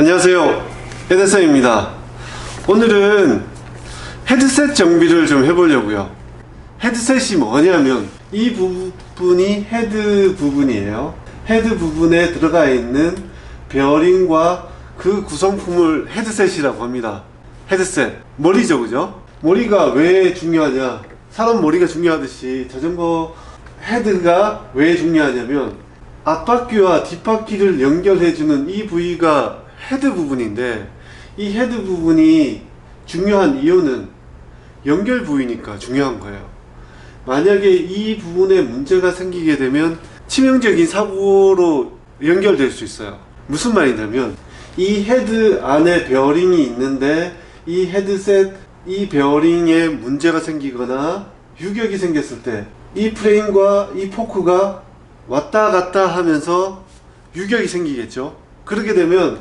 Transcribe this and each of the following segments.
안녕하세요. 헤드셋입니다. 오늘은 헤드셋 정비를 좀 해보려고요. 헤드셋이 뭐냐면 이 부분이 헤드 부분이에요. 헤드 부분에 들어가 있는 베어링과 그 구성품을 헤드셋이라고 합니다. 헤드셋. 머리죠, 그죠? 머리가 왜 중요하냐? 사람 머리가 중요하듯이 자전거 헤드가 왜 중요하냐면 앞바퀴와 뒷바퀴를 연결해주는 이 부위가 헤드 부분인데 이 헤드 부분이 중요한 이유는 연결 부위니까 중요한 거예요. 만약에 이 부분에 문제가 생기게 되면 치명적인 사고로 연결될 수 있어요. 무슨 말이냐면 이 헤드 안에 베어링이 있는데 이 헤드셋 이 베어링에 문제가 생기거나 유격이 생겼을 때 이 프레임과 이 포크가 왔다 갔다 하면서 유격이 생기겠죠. 그렇게 되면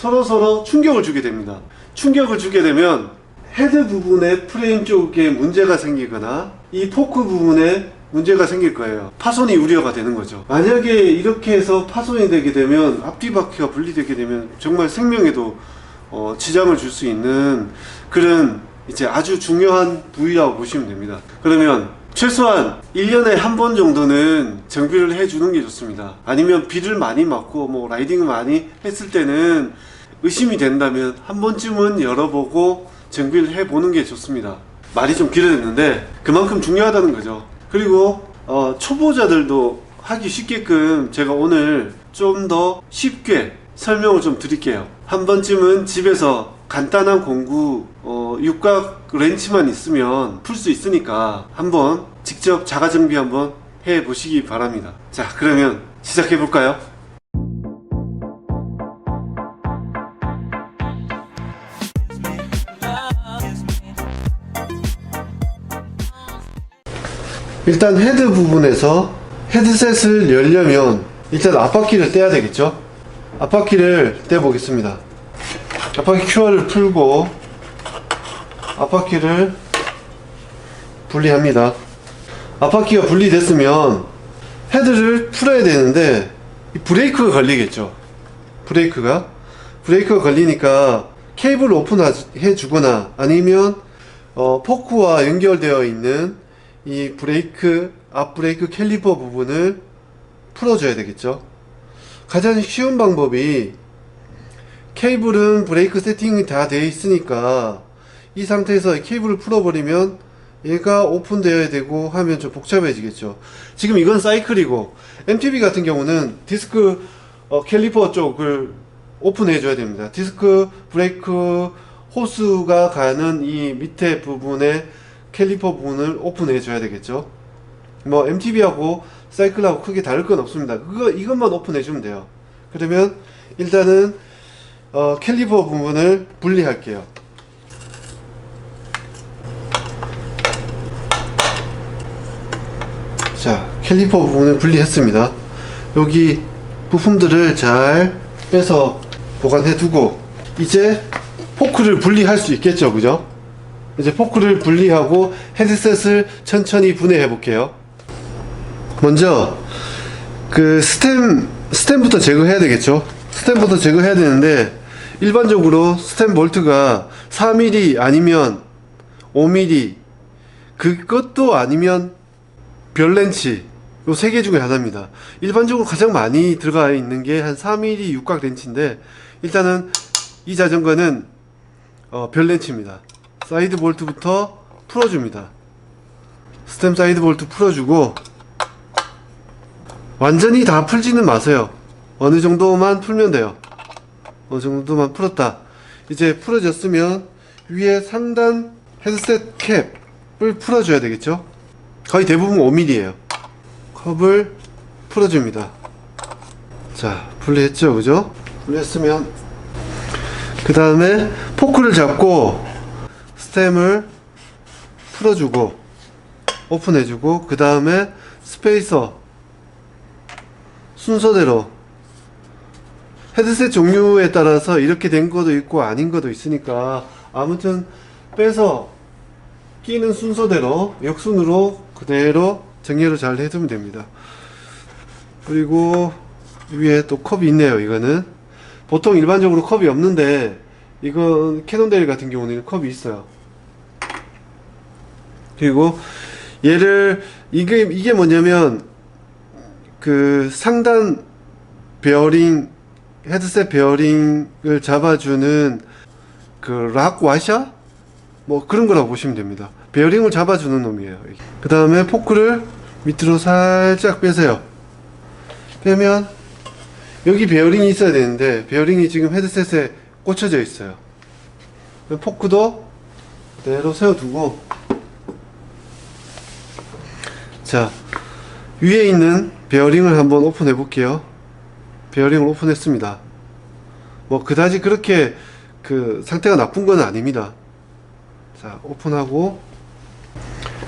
서로 서로 충격을 주게 됩니다. 충격을 주게 되면 헤드 부분에 프레임 쪽에 문제가 생기거나 이 포크 부분에 문제가 생길 거예요. 파손이 우려가 되는 거죠. 만약에 이렇게 해서 파손이 되게 되면 앞뒤 바퀴가 분리되게 되면 정말 생명에도 어, 지장을 줄 수 있는 그런 이제 아주 중요한 부위라고 보시면 됩니다. 그러면 최소한 1년에 한 번 정도는 정비를 해주는 게 좋습니다. 아니면 비를 많이 맞고 뭐 라이딩을 많이 했을 때는 의심이 된다면 한 번쯤은 열어보고 정비를 해보는 게 좋습니다. 말이 좀 길어졌는데 그만큼 중요하다는 거죠. 그리고 어, 초보자들도 하기 쉽게끔 제가 오늘 좀 더 쉽게 설명을 좀 드릴게요. 한 번쯤은 집에서 간단한 공구 어, 육각 렌치만 있으면 풀 수 있으니까 한번 직접 자가 정비 한번 해 보시기 바랍니다. 자, 그러면 시작해 볼까요? 일단 헤드 부분에서 헤드셋을 열려면 일단 앞바퀴를 떼야 되겠죠? 앞바퀴를 떼 보겠습니다. 앞바퀴 큐어를 풀고 앞바퀴를 분리합니다. 앞바퀴가 분리됐으면 헤드를 풀어야 되는데 이 브레이크가 걸리겠죠. 브레이크가 브레이크가 걸리니까 케이블을 오픈해 주거나 아니면 어, 포크와 연결되어 있는 이 브레이크 앞 브레이크 캘리퍼 부분을 풀어줘야 되겠죠. 가장 쉬운 방법이 케이블은 브레이크 세팅이 다 되어 있으니까 이 상태에서 케이블을 풀어버리면 얘가 오픈되어야 되고 하면 좀 복잡해지겠죠. 지금 이건 사이클이고 MTB 같은 경우는 디스크 어, 캘리퍼 쪽을 오픈해 줘야 됩니다. 디스크 브레이크 호스가 가는 이 밑에 부분에 캘리퍼 부분을 오픈해 줘야 되겠죠. 뭐 MTB하고 사이클하고 크게 다를 건 없습니다. 그거 이것만 오픈해 주면 돼요. 그러면 일단은 어, 캘리퍼 부분을 분리할게요. 자, 캘리퍼 부분을 분리했습니다. 여기 부품들을 잘 빼서 보관해 두고 이제 포크를 분리할 수 있겠죠, 그죠? 이제 포크를 분리하고 헤드셋을 천천히 분해해 볼게요. 먼저 그 스템 스템부터 제거해야 되겠죠. 스템부터 제거해야 되는데 일반적으로 스템 볼트가 4mm 아니면 5mm 그것도 아니면 별렌치 요 세 개 중에 하나입니다. 일반적으로 가장 많이 들어가 있는 게한 4mm 육각 렌치인데 일단은 이 자전거는 어, 별렌치입니다. 사이드 볼트부터 풀어줍니다. 스템 사이드 볼트 풀어주고 완전히 다 풀지는 마세요. 어느 정도만 풀면 돼요. 어느 정도만 풀었다. 이제 풀어졌으면 위에 상단 헤드셋 캡을 풀어줘야 되겠죠? 거의 대부분 5mm에요. 컵을 풀어줍니다. 자, 분리했죠, 그죠? 분리했으면 그 다음에 포크를 잡고 스템을 풀어주고 오픈해주고 그 다음에 스페이서 순서대로 헤드셋 종류에 따라서 이렇게 된 것도 있고 아닌 것도 있으니까 아무튼 빼서 끼는 순서대로 역순으로 그대로 정리를 잘 해두면 됩니다. 그리고 위에 또 컵이 있네요. 이거는 보통 일반적으로 컵이 없는데 이건 캐논데일 같은 경우는 컵이 있어요. 그리고 얘를 이게 이게 뭐냐면 그 상단 베어링 헤드셋 베어링을 잡아주는 그 락 와샤 뭐 그런 거라고 보시면 됩니다. 베어링을 잡아주는 놈이에요. 그 다음에 포크를 밑으로 살짝 빼세요. 빼면 여기 베어링이 있어야 되는데 베어링이 지금 헤드셋에 꽂혀져 있어요. 포크도 그대로 세워두고 자 위에 있는 베어링을 한번 오픈해 볼게요. 베어링을 오픈했습니다. 뭐 그다지 그렇게 그 상태가 나쁜 건 아닙니다. 자 오픈하고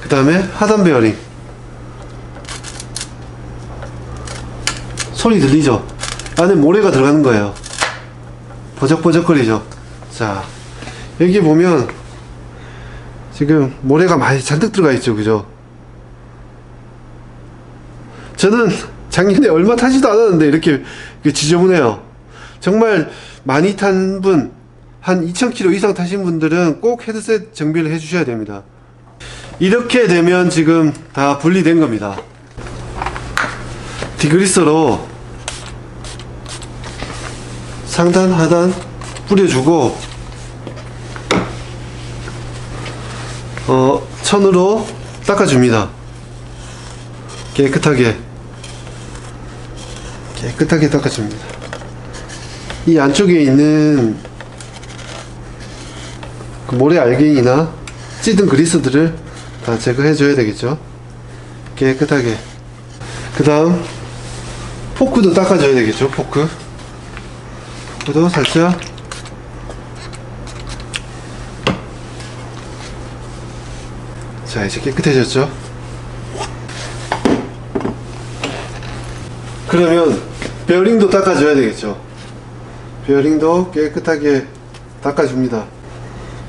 그 다음에 하단 베어링 소리 들리죠? 안에 모래가 들어가는 거예요. 버적버적거리죠. 자 여기 보면 지금 모래가 많이 잔뜩 들어가 있죠, 그죠? 저는 작년에 얼마 타지도 않았는데 이렇게 그 지저분해요. 정말 많이 탄 분, 한 2,000km 이상 타신 분들은 꼭 헤드셋 정비를 해 주셔야 됩니다. 이렇게 되면 지금 다 분리된 겁니다. 디그리서로 상단, 하단 뿌려주고, 어, 천으로 닦아줍니다. 깨끗하게. 깨끗하게 닦아줍니다. 이 안쪽에 있는 그 모래 알갱이나 찌든 그리스들을 다 제거해 줘야 되겠죠. 깨끗하게. 그 다음, 포크도 닦아줘야 되겠죠, 포크. 포크도 살짝. 자, 이제 깨끗해졌죠? 그러면, 베어링도 닦아줘야 되겠죠. 베어링도 깨끗하게 닦아줍니다.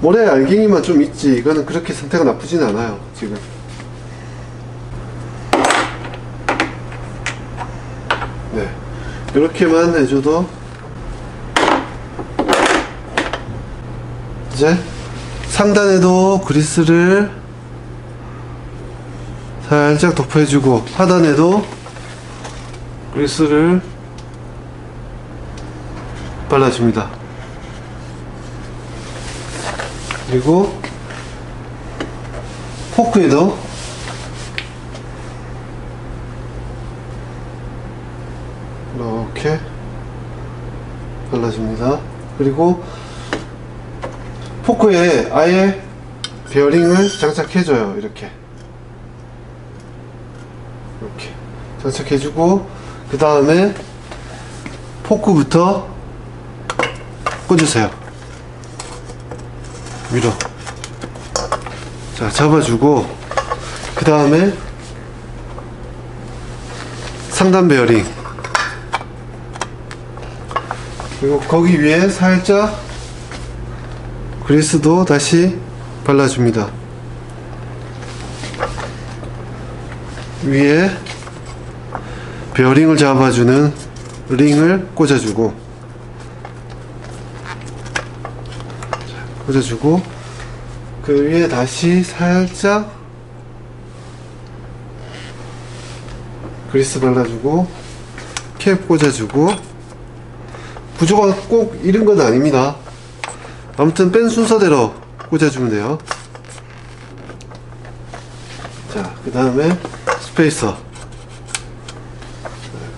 모래 알갱이만 좀 있지, 이거는 그렇게 상태가 나쁘진 않아요, 지금. 네. 이렇게만 해줘도 이제 상단에도 그리스를 살짝 덮어주고 하단에도 그리스를 발라줍니다. 그리고 포크에도 이렇게 발라줍니다. 그리고 포크에 아예 베어링을 장착해줘요. 이렇게. 이렇게. 장착해주고, 그 다음에 포크부터 꽂으세요. 위로. 자, 잡아주고, 그 다음에 상단 베어링. 그리고 거기 위에 살짝 그리스도 다시 발라줍니다. 위에 베어링을 잡아주는 링을 꽂아주고 꽂아주고 그 위에 다시 살짝 그리스 발라주고 캡 꽂아주고 구조가 꼭 이런 건 아닙니다. 아무튼 뺀 순서대로 꽂아주면 돼요. 자, 그 다음에 스페이서.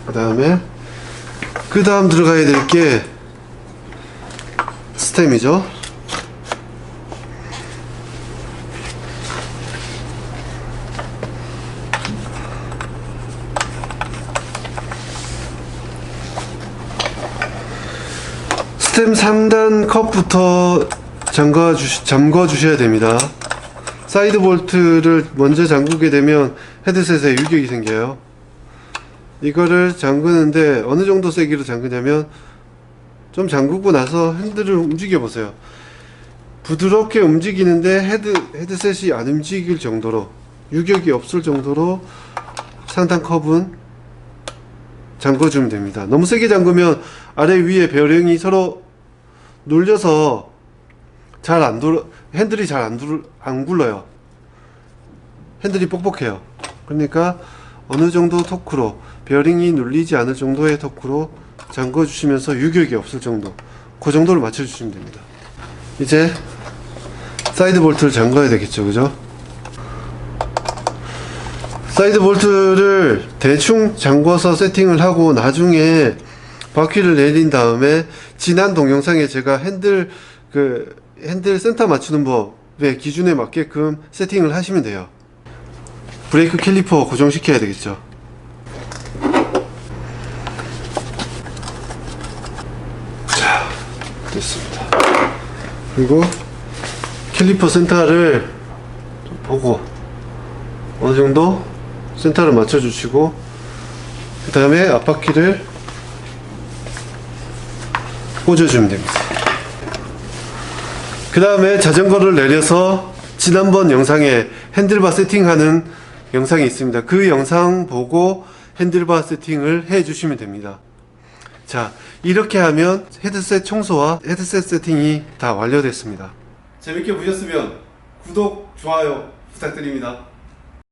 그 다음에 그 다음 들어가야 될 게 스템이죠. 스템 상단 컵부터 잠가 주 잠궈 주셔야 됩니다. 사이드 볼트를 먼저 잠그게 되면 헤드셋에 유격이 생겨요. 이거를 잠그는데 어느 정도 세기로 잠그냐면 좀 잠그고 나서 핸들을 움직여 보세요. 부드럽게 움직이는데 헤드 헤드셋이 안 움직일 정도로 유격이 없을 정도로 상단 컵은 잠궈주면 됩니다. 너무 세게 잠그면 아래 위에 베어링이 서로 눌려서 잘 안 돌, 핸들이 잘 안 돌, 안 굴러요. 핸들이 뻑뻑해요. 그러니까 어느 정도 토크로 베어링이 눌리지 않을 정도의 토크로 잠궈 주시면서 유격이 없을 정도 그 정도를 맞춰 주시면 됩니다. 이제 사이드 볼트를 잠가야 되겠죠, 그죠? 사이드 볼트를 대충 잠궈서 세팅을 하고 나중에 바퀴를 내린 다음에 지난 동영상에 제가 핸들 그 핸들 센터 맞추는 법의 기준에 맞게끔 세팅을 하시면 돼요. 브레이크 캘리퍼 고정시켜야 되겠죠. 자, 됐습니다. 그리고 캘리퍼 센터를 좀 보고 어느 정도 센터를 맞춰 주시고 그 다음에 앞바퀴를 꽂아주면 됩니다. 그 다음에 자전거를 내려서 지난번 영상에 핸들바 세팅하는 영상이 있습니다. 그 영상 보고 핸들바 세팅을 해 주시면 됩니다. 자, 이렇게 하면 헤드셋 청소와 헤드셋 세팅이 다 완료됐습니다. 재밌게 보셨으면 구독, 좋아요 부탁드립니다.